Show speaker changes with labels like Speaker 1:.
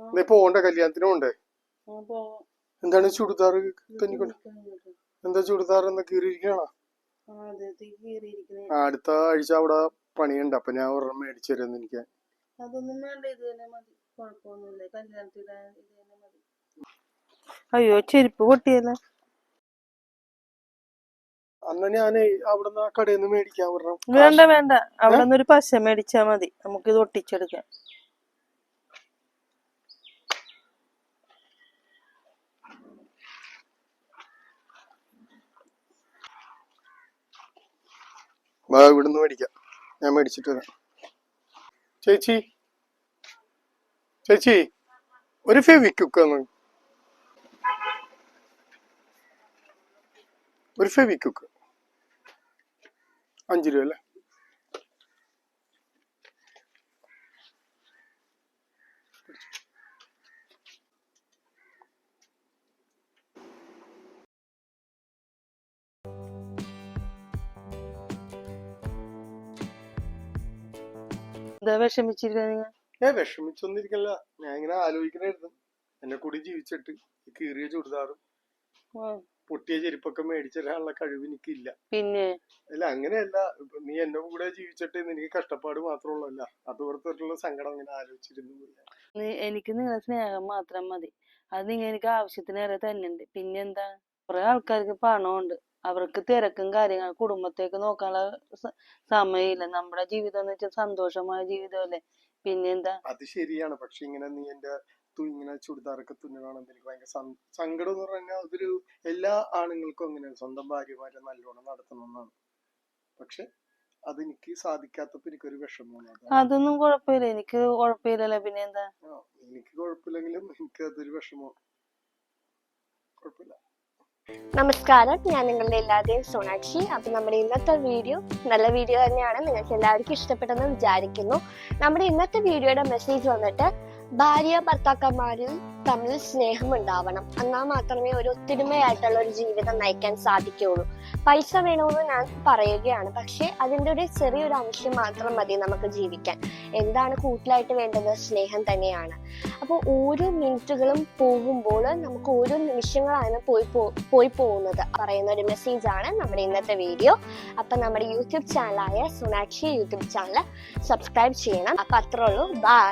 Speaker 1: നീ പോണ്ട കല്യാണത്തിനും ഉണ്ട്. എന്താണ് ചുടിദാർ തുന്നിക്കൊണ്ട്. എന്താ ചുടിദാർ എന്താ കീറിയിരിക്കണ. അടുത്ത ആഴ്ച അവിടെ പണിയുണ്ട്. അപ്പൊ ഞാൻ ഒരെണ്ണം മേടിച്ചു തരുമെന്ന് എനിക്ക്.
Speaker 2: അയ്യോ ചെരുപ്പ് പൊട്ടിയല്ല.
Speaker 1: അന്ന് ഞാൻ അവിടുന്ന് ആ കടയിൽ നിന്ന് മേടിക്കാൻ പറഞ്ഞു
Speaker 2: വേണ്ട വേണ്ട. അവിടെ നിന്ന് ഒരു പശ മേടിച്ചാ മതി. നമുക്ക് ഇത് ഒട്ടിച്ചെടുക്കാം.
Speaker 1: വാ ഇവിടുന്ന് മേടിക്കാം. ഞാൻ മേടിച്ചിട്ട് വരാം. ചേച്ചി. ചേച്ചി ഒരു ഫെവിക്വിക്ക് ഒന്ന് ഒരു ഫെവിക്വിക്ക്. അഞ്ച് രൂപ അല്ലേ?
Speaker 2: എന്താ വിഷമിച്ചിരിക്കുന്ന നിങ്ങൾ
Speaker 1: ഞാൻ വിഷമിച്ചൊന്നിരിക്കല്ല ഞാൻ ഇങ്ങനെ ആലോചിക്കണായിരുന്നു. എന്നെ കൂടി ജീവിച്ചിട്ട് കീറിയ ചുരിദാറും പൊട്ടിയ ചെരുപ്പൊക്കെ മേടിച്ചിടാനുള്ള കഴിവ് എനിക്കില്ല.
Speaker 2: പിന്നെ?
Speaker 1: അല്ല അങ്ങനെയല്ല. നീ എന്റെ കൂടെ ജീവിച്ചിട്ട് എനിക്ക് കഷ്ടപ്പാട് മാത്രമുള്ളല്ല അതോർത്തിട്ടുള്ള സങ്കടം ഇങ്ങനെ ആലോചിച്ചിരുന്നു.
Speaker 2: എനിക്ക് നിങ്ങളെ സ്നേഹം മാത്രം മതി. അത് നിങ്ങൾ എനിക്ക് ആവശ്യത്തിനേറെ തന്നെ പിന്നെന്താ? കുറെ ആൾക്കാർക്ക് പണമുണ്ട് അവർക്ക് തിരക്കും കാര്യങ്ങൾ കുടുംബത്തേക്ക് നോക്കാനുള്ള സമയമില്ല. നമ്മുടെ ജീവിതം എന്ന് വെച്ചാൽ സന്തോഷമായ ജീവിതമല്ലേ? പിന്നെന്താ
Speaker 1: അത് ശരിയാണ്. പക്ഷെ ഇങ്ങനെ നീ എന്റെ ഇങ്ങനെ ചുടിദാറൊക്കെ തുന്നണമെന്ന് എനിക്ക് ഭയങ്കര സങ്കടം എന്ന് പറഞ്ഞാൽ അതൊരു എല്ലാ ആണുങ്ങൾക്കും അങ്ങനെ സ്വന്തം ഭാര്യമാരെ നല്ലോണം നടത്തണമെന്നാണ് പക്ഷെ അതെനിക്ക് സാധിക്കാത്തപ്പോ എനിക്കൊരു വിഷമമാണ്.
Speaker 2: അതൊന്നും കുഴപ്പമില്ല. എനിക്ക് കുഴപ്പമില്ലല്ലോ. പിന്നെന്താ
Speaker 1: എന്താ? എനിക്ക് കുഴപ്പമില്ലെങ്കിലും എനിക്ക് അതൊരു വിഷമം കുഴപ്പമില്ല.
Speaker 3: നമസ്കാരം. ഞാൻ നിങ്ങളുടെ എല്ലാവരുടെയും സോണാക്ഷി. അപ്പൊ നമ്മുടെ ഇന്നത്തെ വീഡിയോ നല്ല വീഡിയോ തന്നെയാണ്. നിങ്ങൾക്ക് എല്ലാവർക്കും ഇഷ്ടപ്പെട്ടെന്ന് വിചാരിക്കുന്നു. നമ്മുടെ ഇന്നത്തെ വീഡിയോയുടെ മെസ്സേജ് വന്നിട്ട് ഭാര്യ ഭർത്താക്കന്മാരും തമ്മിൽ സ്നേഹം ഉണ്ടാവണം എന്നാൽ മാത്രമേ ഒരു ഒത്തൊരുമയായിട്ടുള്ള ഒരു ജീവിതം നയിക്കാൻ സാധിക്കുകയുള്ളൂ. പൈസ വേണമെന്ന് ഞാൻ പറയുകയാണ്. പക്ഷെ അതിന്റെ ഒരു ചെറിയൊരു അംശം മാത്രം മതി നമുക്ക് ജീവിക്കാൻ. എന്താണ് കൂടുതലായിട്ട് വേണ്ടത്? സ്നേഹം തന്നെയാണ്. അപ്പോൾ ഓരോ മിനിറ്റുകളും പോകുമ്പോൾ നമുക്ക് ഓരോ നിമിഷങ്ങളാണ് പോയി പോയി പോകുന്നത്. പറയുന്ന ഒരു മെസ്സേജാണ് നമ്മുടെ ഇന്നത്തെ വീഡിയോ അപ്പൊ നമ്മുടെ യൂട്യൂബ് ചാനലായ സുനാക്ഷി യൂട്യൂബ് ചാനൽ സബ്സ്ക്രൈബ് ചെയ്യണം. അപ്പൊ അത്രേ ഉള്ളൂ. ബൈ